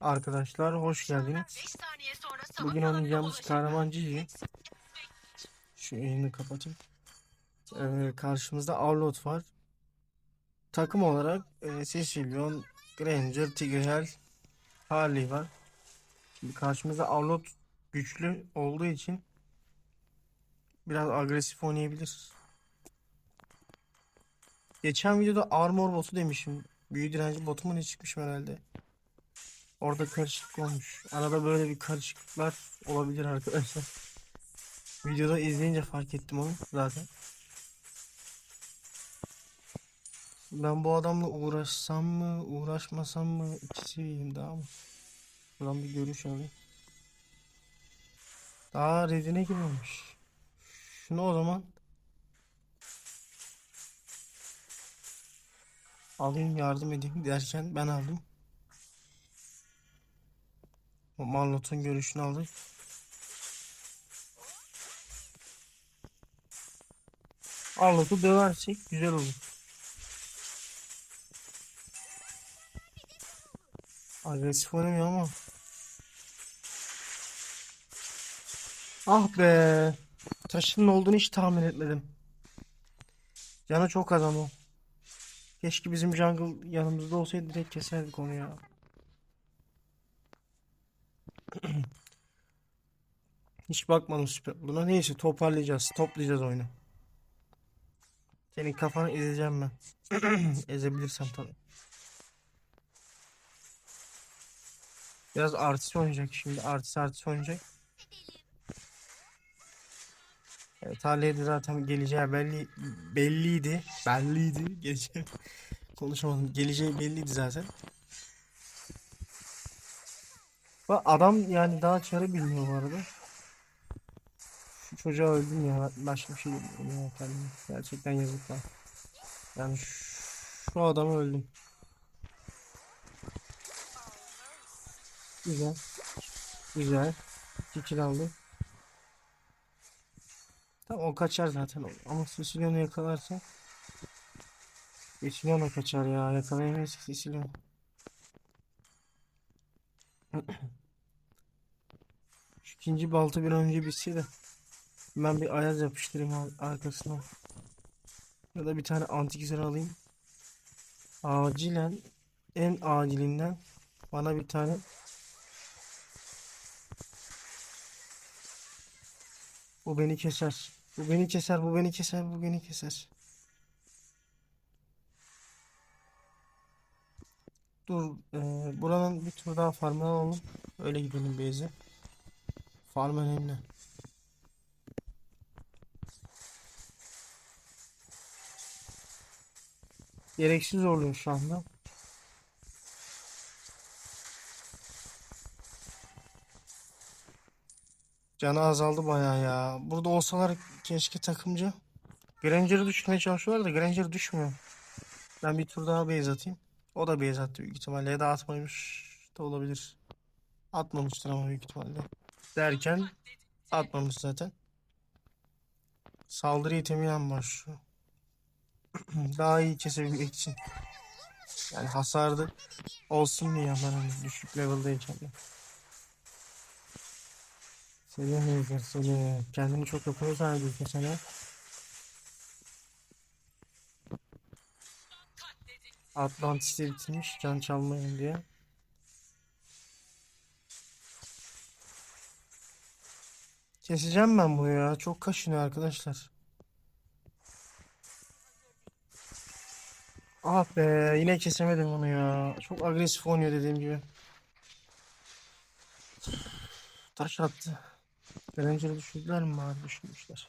Arkadaşlar hoş geldiniz. 5 saniye sonra savunma Bugün oynayacağımız kahraman Cici. Şu yayını kapatayım. Ee, karşımızda Arlott var. Takım olarak e, Cecilion, Granger, Tigreal, Harley var. Şimdi karşımızda Arlott güçlü olduğu için biraz agresif oynayabilir. Geçen videoda armor botu demişim. Büyü direnci botu mu ne çıkmışım herhalde. Orada karışıklık olmuş. Arada böyle bir karışıklıklar olabilir arkadaşlar. Videoda izleyince fark ettim onu zaten. Ben bu adamla uğraşsam mı, uğraşmasam mı ikisi iyiyim daha mı? Buradan bir görüş alayım. Daha redine girmemiş. Şunu o zaman alayım yardım edeyim derken ben aldım. O Marlot'un görüşünü aldık. Marlot'u döversek güzel olur. Agresif oynamıyor ama. Ah be. Taşının olduğunu hiç tahmin etmedim. Canı çok az ama. Keşke bizim jungle yanımızda olsaydı direkt keserdik onu ya. Hiç süper buna. Neyse toparlayacağız. Toplayacağız oyunu. Senin kafanı ezeceğim ben. Ezebilirsem tabii. Biraz artist oynayacak şimdi. Artist artist oynayacak. Evet de zaten geleceği belli belliydi. Belliydi. Geleceği konuşamadım. Geleceği belliydi zaten. Bak adam yani daha çarı bilmiyor bu arada. Şu çocuğa öldüm ya. Başka bir şey bilmiyorum ya. Gerçekten yazıklar. Yani şu, şu adamı öldüm. Güzel. Güzel. İki kill aldı. Tamam o kaçar zaten. Ama Sicilion'u yakalarsa Sicilion'a kaçar ya. Yakalayamayız ki Sicilion. Şu ikinci balta bir önce bitse de ben bir ayaz yapıştırayım ar- arkasına. Ya da bir tane antikizar alayım. Acilen en acilinden bana bir tane Bu beni keser. Bu beni keser, bu beni keser, bu beni keser. Dur, e, buranın bir tur daha farmını alalım. Öyle gidelim base'e. Farm önemli. Gereksiz zorluyor şu anda. Canı azaldı bayağı ya. Burada olsalar keşke takımcı. Granger'ı düşürmeye çalışıyorlar da Granger düşmüyor. Ben bir tur daha base atayım. O da base attı büyük ihtimalle. Ya da atmamış da olabilir. Atmamıştır ama büyük ihtimalle. Derken atmamış zaten. Saldırı itemiyle başlıyor. Daha iyi kesebilmek için. Yani hasarlı olsun diye ben hani düşük level'dayken de. Seni Hazer seni. Kendini çok yapıyor zannediyorsun sen ha. Atlantis'te bitirmiş can çalmayın diye. Keseceğim ben bunu ya. Çok kaşınıyor arkadaşlar. Ah be yine kesemedim bunu ya. Çok agresif oynuyor dediğim gibi. Taş attı. Granger'ı düşürdüler mi bari? Düşürmüşler.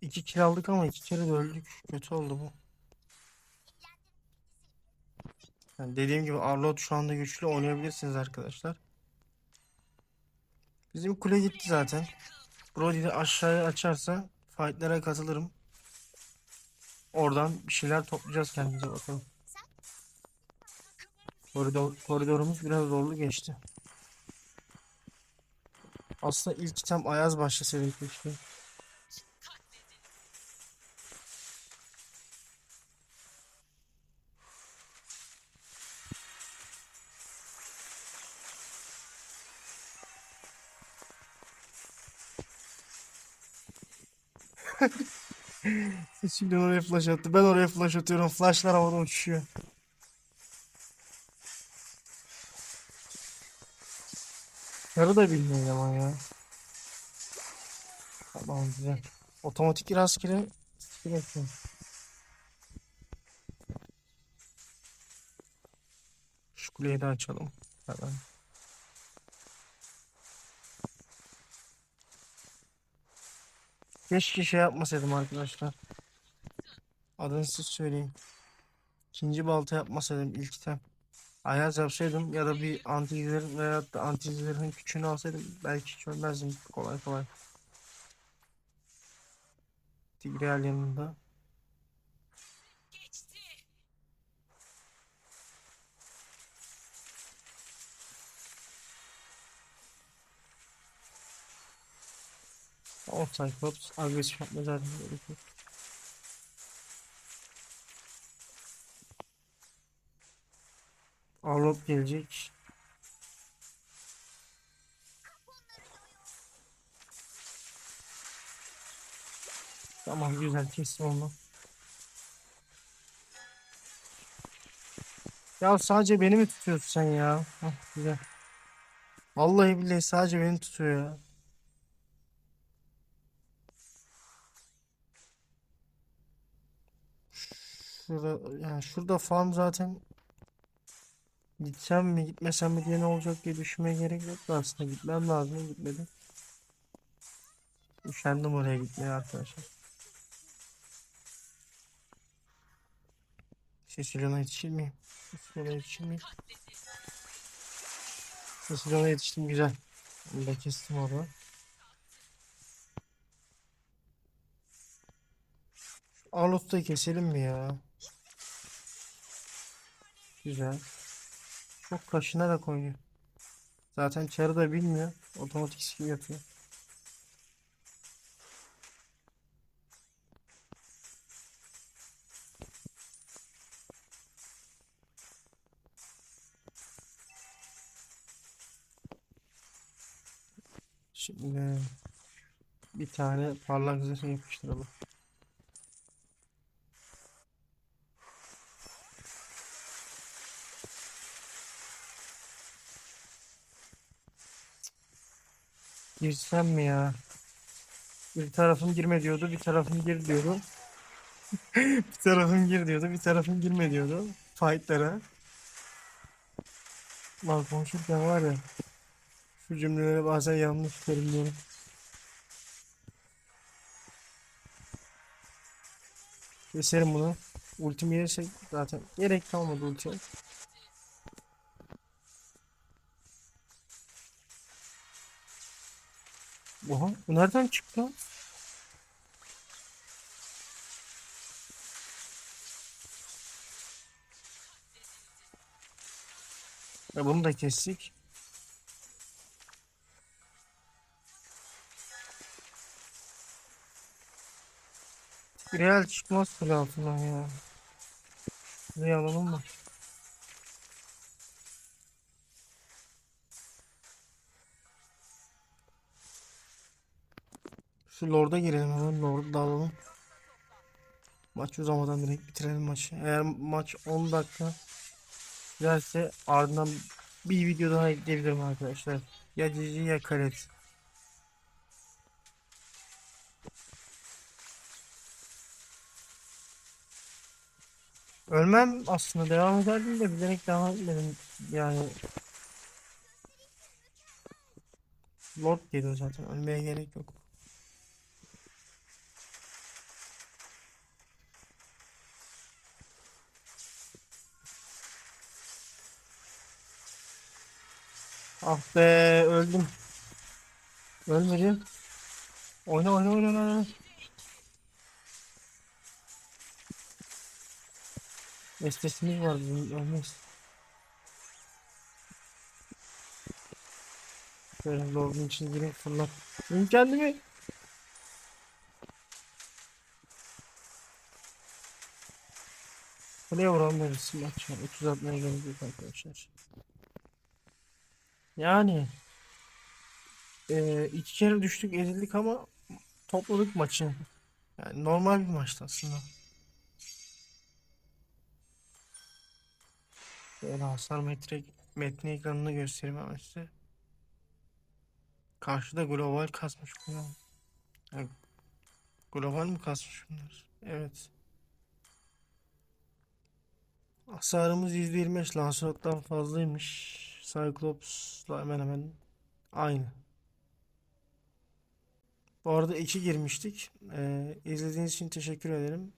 İki kill aldık ama iki kere de öldük. Kötü oldu bu. Yani dediğim gibi Arlott şu anda güçlü oynayabilirsiniz arkadaşlar. Bizim kule gitti zaten. Brody de aşağıya açarsa fightlara katılırım. Oradan bir şeyler toplayacağız kendimize bakalım. Koridor, koridorumuz biraz zorlu geçti. Aslında ilk item Ayaz başlasaydı keşke. Şimdi oraya flash attı. Ben oraya flash atıyorum. Flashlar havada uçuşuyor. Yarı da bilmiyor ama ya. Tamam güzel. Otomatik rastgele skill yapıyor. Şu kuleyi de açalım. Hemen. Keşke şey yapmasaydım arkadaşlar. Adını siz söyleyin. İkinci balta yapmasaydım ilk item. Ayaz yapsaydım ya da bir anti veya da anti küçüğünü alsaydım belki hiç ölmezdim kolay kolay. Tigreal yanında. O Cyclops agresif yapma zaten gerek yok. Arlott gelecek. Tamam güzel kestim onu. Ya sadece beni mi tutuyorsun sen ya? Hah, güzel. Vallahi billahi sadece beni tutuyor ya. Şurada yani şurada farm zaten gitsem mi gitmesem mi diye ne olacak diye düşünmeye gerek yok da aslında gitmem lazım gitmedim. Üşendim oraya gitmeye arkadaşlar. Sesilyona yetişir miyim? Sesilyona yetişir miyim? Sesilyona yetiştim güzel. Onu da kestim orada. Arlot'u da keselim mi ya? Güzel. Çok kaşınarak oynuyor. Zaten çarı da bilmiyor. Otomatik skill yapıyor. Şimdi bir tane parlak zırh yapıştıralım. Girsem mi ya? Bir tarafım girme diyordu, bir tarafım gir diyordu. bir tarafım gir diyordu, bir tarafım girme diyordu. Fightlara. Lan konuşurken var ya. Şu cümleleri bazen yanlış terimliyorum. Keserim bunu. Ultim gelirse zaten gerek kalmadı ultiye. Oha bu nereden çıktı? Ya bunu da kestik. Real çıkmaz kule altından ya. Şurayı alalım mı? Şu Lord'a girelim hemen. Lord'u da alalım. Maç uzamadan direkt bitirelim maçı. Eğer maç 10 dakika sürerse ardından bir video daha ekleyebilirim arkadaşlar. Ya Cici ya Karet. Ölmem aslında devam ederdim de bilerek devam etmedim. Yani Lord geliyor zaten ölmeye gerek yok. Ah be öldüm. Ölmedim. Oyna oyna oyna oyna. Estesimiz var bizim ölmez. Şöyle lordun içine gireyim fırlat. Benim kendimi. Kuleye vuramıyoruz maç. 30 atmaya gerek yok arkadaşlar. Yani e, iki kere düştük ezildik ama topladık maçı. Yani normal bir maçtı aslında. Şöyle hasar metre, metni ekranını göstereyim hemen size. Karşıda global kasmış bunlar. Yani global mi kasmış bunlar? Evet. Hasarımız %25 Lancelot'tan fazlaymış. Cyclops'la hemen hemen aynı. Bu arada 2 girmiştik. Ee, izlediğiniz için teşekkür ederim.